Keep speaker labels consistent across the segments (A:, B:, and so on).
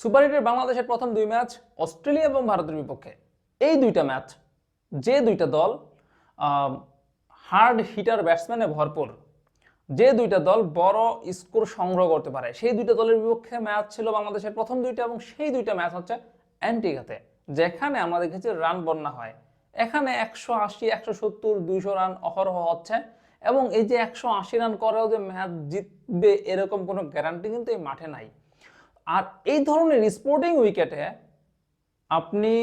A: Super এইটের বাংলাদেশের প্রথম দুই ম্যাচ, অস্ট্রেলিয়া এবং ভারতের বিপক্ষে। এই দুইটা ম্যাচ, যে দুইটা দল হার্ড হিটার ব্যাটসম্যানে ভরপুর, যে দুইটা দল বড় স্কোর সংগ্রহ করতে পারে। সেই দুইটা দলের বিপক্ষে ম্যাচ ছিল বাংলাদেশের প্রথম দুইটা এবং সেই দুইটা ম্যাচ হচ্ছে অ্যান্টিগাতে যেখানে আমরা দেখেছি রান বন্যা হয়। এখানে একশো আশি, একশো সত্তর, দুইশো রান অহরহ হচ্ছে এবং এই যে একশো আশি রান করেও যে ম্যাচ জিতবে এরকম কোনো গ্যারান্টি কিন্তু এই মাঠে নাই। আর এই ধরনের স্পোর্টিং উইকেটে আপনি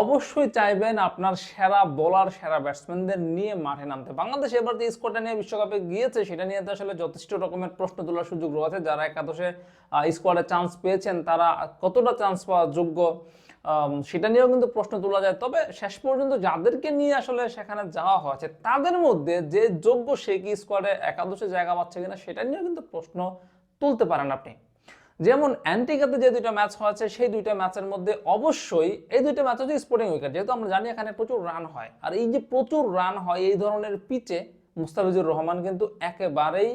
A: অবশ্যই চাইবেন আপনার সেরা বোলার সেরা ব্যাটসম্যানদের নিয়ে মাঠে নামতে। বাংলাদেশ এবার যে স্কোরটা নিয়ে বিশ্বকাপে গিয়েছে, সেটা নিয়ে তো আসলে যথেষ্ট রকমের প্রশ্ন তোলার সুযোগ রয়েছে। যারা একাদশে স্কোয়াডে চান্স পেয়েছেন, তারা কতটা চান্স পাওয়ার যোগ্য সেটা নিয়েও কিন্তু প্রশ্ন তোলা যায়। তবে শেষ পর্যন্ত যাদেরকে নিয়ে আসলে সেখানে যাওয়া হয়েছে, তাদের মধ্যে যে যোগ্য সে কি স্কোয়াডে একাদশে জায়গা পাচ্ছে কিনা, সেটা নিয়েও কিন্তু প্রশ্ন তুলতে পারেন আপনি। যেমন অ্যান্টিকাতে যে দুইটা ম্যাচ হয়েছে, সেই দুইটা ম্যাচের মধ্যে অবশ্যই এই দুইটা ম্যাচ হচ্ছে স্পোর্টিং উইকেট যেহেতু আমরা জানি এখানে প্রচুর রান হয়। আর এই যে প্রচুর রান হয়, এই ধরনের পিচে মুস্তাফিজুর রহমান কিন্তু একেবারেই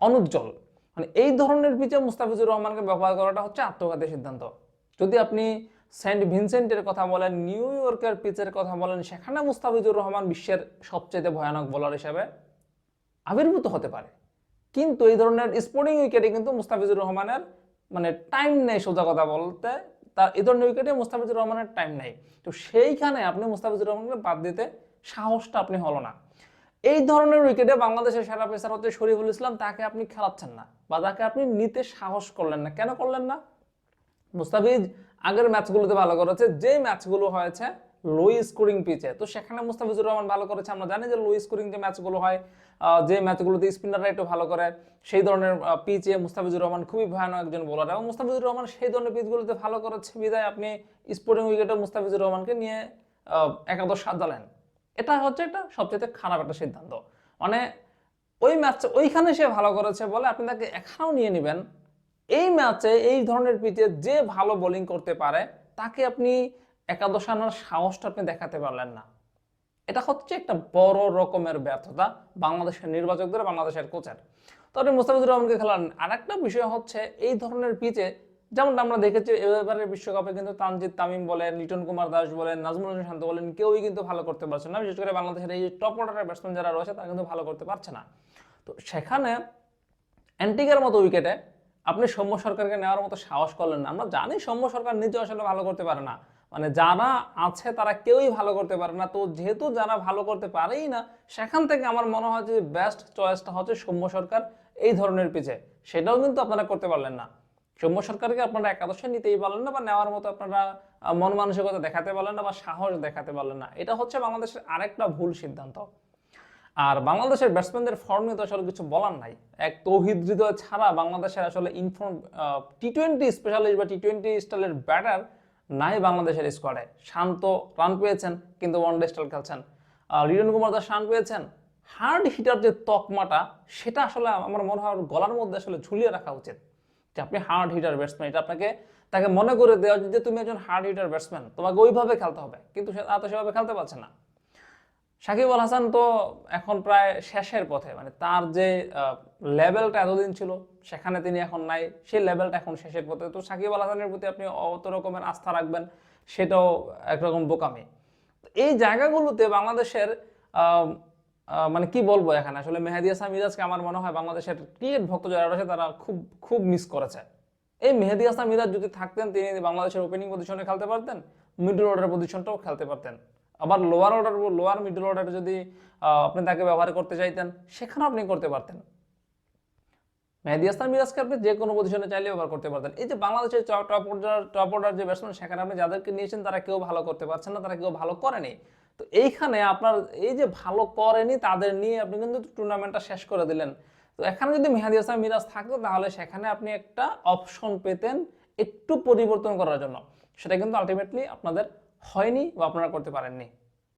A: অনুজ্জ্বল। মানে এই ধরনের পিচে মুস্তাফিজুর রহমানকে ব্যবহার করাটা হচ্ছে আত্মঘাতী সিদ্ধান্ত। যদি আপনি সেন্ট ভিনসেন্টের কথা বলেন, নিউ ইয়র্কের পিচের কথা বলেন, সেখানে মুস্তাফিজুর রহমান বিশ্বের সবচেয়ে ভয়ানক বোলার হিসাবে আবির্ভূত হতে পারে। কিন্তু এই ধরনের স্পোর্টিং উইকেটে কিন্তু মুস্তাফিজুর রহমানের মানে টাইম নেই, সোজা কথা বলতে। তার এই ধরনের উইকেটে মুস্তাফিজুর রহমানের টাইম নেই। তো সেইখানে আপনি মুস্তাফিজুর রহমানকে বাদ দিতে সাহসটা আপনি হলো না। এই ধরনের উইকেটে বাংলাদেশের সেরা পেসার হচ্ছে শরীফুল ইসলাম, তাকে আপনি খেলাচ্ছেন না বা তাকে আপনি নিতে সাহস করলেন না। কেন করলেন না? মুস্তাফিজ আগের ম্যাচগুলোতে ভালো করেছে যে ম্যাচগুলো হয়েছে লো স্কোরিং পিচে তো সেখানে মুস্তাফিজুর রহমান ভালো করেছে। আমরা জানি যে লো স্কোরিং যে ম্যাচগুলো হয় যে ম্যাচগুলোতে স্পিনাররা একটু ভালো করে, সেই ধরনের পিচে মুস্তাফিজুর রহমান খুবই ভয়ানক একজন বোলার এবং মুস্তাফিজুর রহমান সেই ধরনের পিচগুলোতে ভালো করেছে বিদায় আপনি স্পোর্টিং উইকেটে মুস্তাফিজুর রহমানকে নিয়ে একাদশ সাজালেন এটা হচ্ছে একটা সবচেয়ে খারাপ একটা সিদ্ধান্ত। মানে ওই ম্যাচ ওইখানে সে ভালো করেছে বলে আপনি তাকে এখানেও নিয়ে নেবেন। এই ম্যাচে এই ধরনের পিচে যে ভালো বোলিং করতে পারে, তাকে আপনি একাদশ আনার সাহসটা আপনি দেখাতে পারলেন না। এটা হচ্ছে একটা বড় রকমের ব্যর্থতা বাংলাদেশের নির্বাচকদের, বাংলাদেশের কোচের তবে মুস্তাফিজুর রহমানকে খেলার আর একটা বিষয় হচ্ছে এই ধরনের পিচে যেমনটা আমরা দেখেছি এবারের বিশ্বকাপে কিন্তু তানজিদ তামিম বলেন, লিটন কুমার দাস বলেন, নাজমুল হোসেন শান্ত বলেন, কেউই কিন্তু ভালো করতে পারছে না। বিশেষ করে বাংলাদেশের এই টপ অর্ডারের ব্যাটসম্যান যারা রয়েছে, তারা কিন্তু ভালো করতে পারছে না। তো সেখানে অ্যান্টিকের মতো উইকেটে আপনি সৌম্য সরকারকে নেওয়ার মতো সাহস করলেন না। আমরা জানি সৌম্য সরকার নিজে আসলে ভালো করতে পারে না। মানে যারা আছে তারা কেউই ভালো করতে পারে না। তো যেহেতু যারা ভালো করতে পারেই না, সেখান থেকে আমার মনে হয় যে বেস্ট চয়েসটা হচ্ছে সৌম্য সরকার এই ধরনের পিছে সেটাও কিন্তু আপনারা করতে পারলেন না। সৌম্য সরকারকে আপনারা একাদশে নিতেই পারলেন না বা নেওয়ার মতো আপনারা মন মানসিকতা দেখাতে পারলেন না বা সাহস দেখাতে পারলেন না। এটা হচ্ছে বাংলাদেশের আরেকটা ভুল সিদ্ধান্ত। আর বাংলাদেশের ব্যাটসম্যানদের ফর্ম নিয়ে তো আসলে কিছু বলার নাই। এক তৌহিদ হৃদয় ছাড়া বাংলাদেশের আসলে ইনফর্ম টি টোয়েন্টি স্পেশালিস্ট বা টি টোয়েন্টি স্টাইলের ব্যাটার নাই বাংলাদেশের স্কোয়াডে শান্ত রান পেয়েছেন কিন্তু ওয়ানডে স্টাইল খেলছেন। আহ, কুমার দাস রান পেয়েছেন। হার্ড হিটার যে তকমাটা সেটা আসলে আমার মনে হয় গলার মধ্যে আসলে ঝুলিয়ে রাখা উচিত। যে আপনি হার্ড হিটার ব্যাটসম্যান এটা আপনাকে তাকে মনে করে দেওয়া যে তুমি একজন হার্ড হিটার ব্যাটসম্যান তোমাকে ওইভাবে খেলতে হবে। কিন্তু সে সেভাবে খেলতে পারছে না। সাকিব আল হাসান তো এখন প্রায় শেষের পথে মানে তার যে লেভেলটা এতদিন ছিল, সেখানে তিনি এখন নাই, সেই লেভেলটা এখন শেষের পথে। তো সাকিব আল হাসানের প্রতি আপনি অত রকমের আস্থা রাখবেন, সেটাও একরকম বোকামি। এই জায়গাগুলোতে বাংলাদেশের মানে কি বলব এখানে? আসলে মেহেদি হাসান মিরাজকে আমার মনে হয় বাংলাদেশের ক্রিকেট ভক্ত যারা রয়েছে, তারা খুব খুব মিস করেছে। এই মেহেদি হাসান মিরাজ যদি থাকতেন, তিনি বাংলাদেশের ওপেনিং পজিশনে খেলতে পারতেন মিডল অর্ডার পজিশনটাও খেলতে পারতেন। আবার lower order lower middle order যদি আপনি তাকে ব্যবহার করতে চাইতেন, সেখানেও আপনি করতে পারতেন। মেহেদি হাসান মিরাজকে আপনি যে কোনো পজিশনে চাইলে ব্যবহার করতে পারতেন। এই যে বাংলাদেশের টপ অর্ডার টপ অর্ডার যে ব্যাটসম্যান সেখানে আপনি যাদেরকে নিয়েছেন, তারা কেউ ভালো করতে পারছেন না, তারা কেউ ভালো করেনি। তো এইখানে আপনার, এই যে ভালো করেনি, তাদের নিয়ে আপনি কিন্তু টুর্নামেন্টটা শেষ করে দিলেন। তো এখানে যদি মেহাদি হাসান মিরাজ থাকতো, তাহলে সেখানে আপনি একটা অপশন পেতেন একটু পরিবর্তন করার জন্য। সেটা কিন্তু আলটিমেটলি আপনাদের হয়নি বা আপনারা করতে পারেননি।